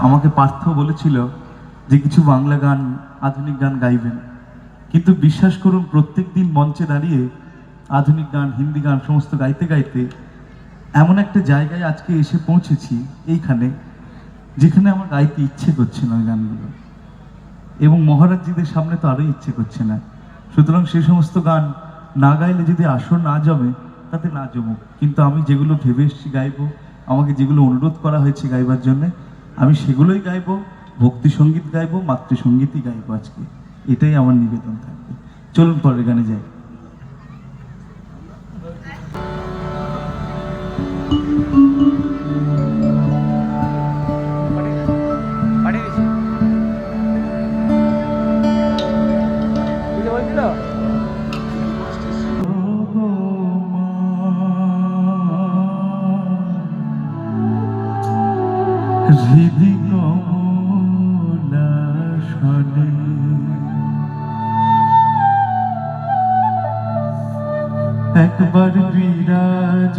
আমাকে পার্থ বলেছিল যে কিছু বাংলা গান, আধুনিক গান গাইবেন। কিন্তু বিশ্বাস করুন, প্রত্যেক দিন মঞ্চে দাঁড়িয়ে আধুনিক গান, হিন্দি গান সমস্ত গাইতে গাইতে এমন একটা জায়গায় আজকে এসে পৌঁছেছি এইখানে, যেখানে আমার গাইতে ইচ্ছে করছে না ওই গানগুলো। এবং মহারাজজিদের সামনে তো আরও ইচ্ছে করছে না। সুতরাং সেই সমস্ত গান না গাইলে যদি আসর না জমে, তাতে না জমুক। কিন্তু আমি যেগুলো ভেবে এসেছি গাইব, আমাকে যেগুলো অনুরোধ করা হয়েছে গাইবার জন্য আমি সেগুলোই গাইব, ভক্তি সংগীত গাইব, মাতৃসঙ্গীতই গাইব আজকে। এটাই আমার নিবেদন থাকবে। চলুন পরের গানে যাই। হৃদি কমলা সনে একবার বিরাজ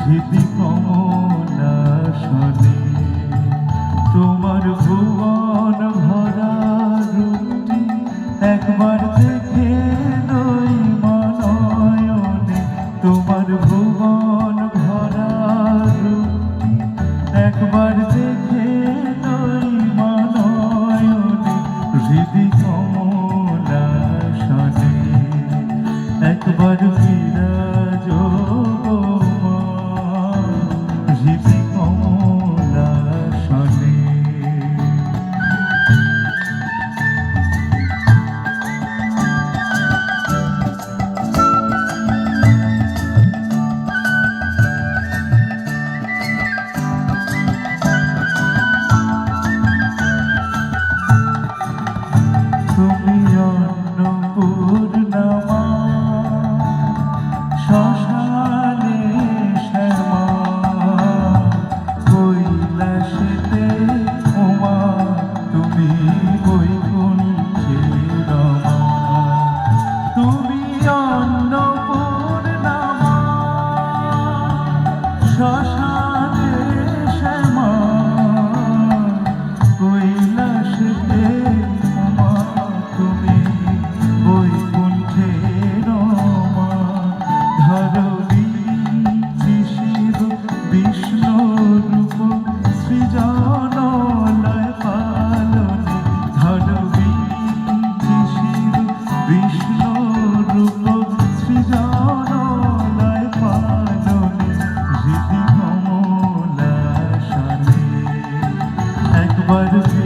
হৃদি কমলা সনে তোমার ভুবন ভরা রূপটি একবার তুমি অন্নপূর্ণমা শ্মশানে শ্যামা কৈলাসেতে উমা তুমি বৈকুণ্ঠে একবার বিরাজ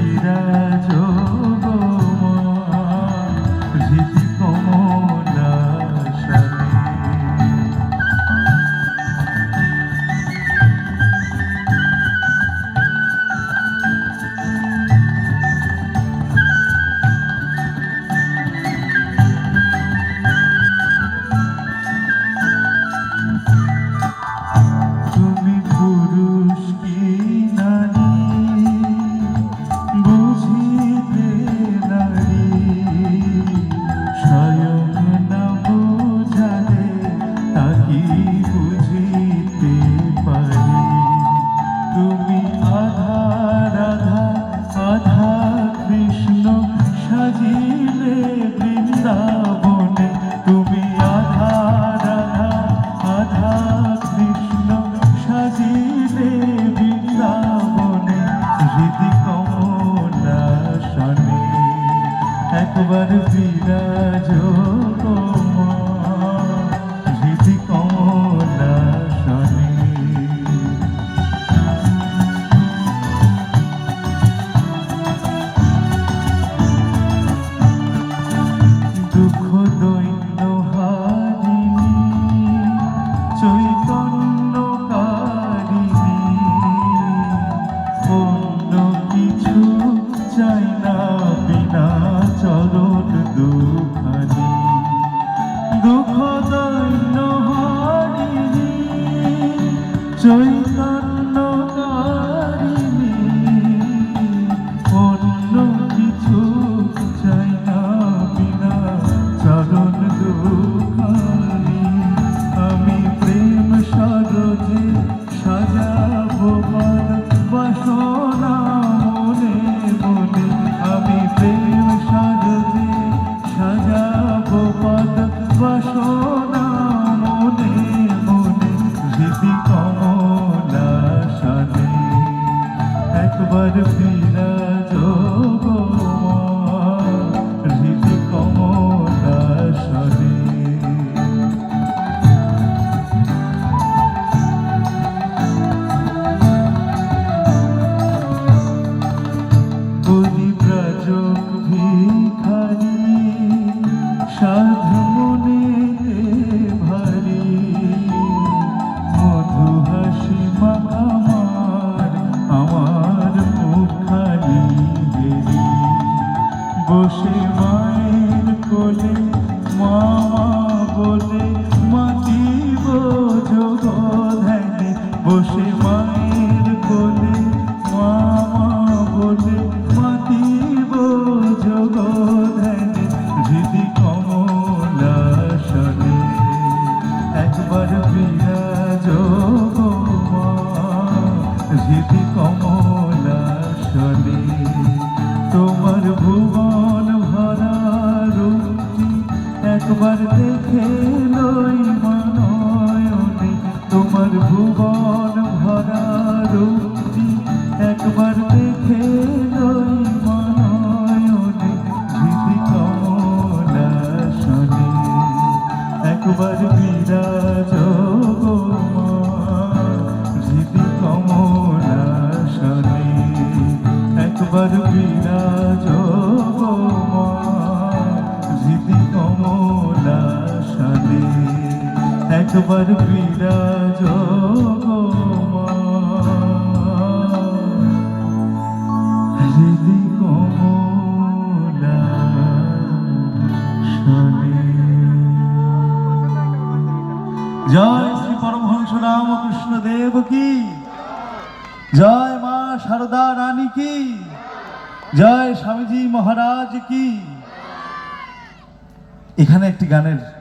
চৈতন্য পরিব্রাজক ভিখারি সাধু মনে ভারী মধু হাসি মাখামার আমার মুখানি হেরি বসে হৃদি কমলাসনে তোমার ভুবন ভরা রূপটি একবার দেখে লই মনয়নে তোমার ভুবন একবার বিরাজ জয় শ্রী পরমহংস রামকৃষ্ণ দেব কি? জয় মা শারদা রানী কি? জয় স্বামীজি মহারাজ কি? এখানে একটি গানের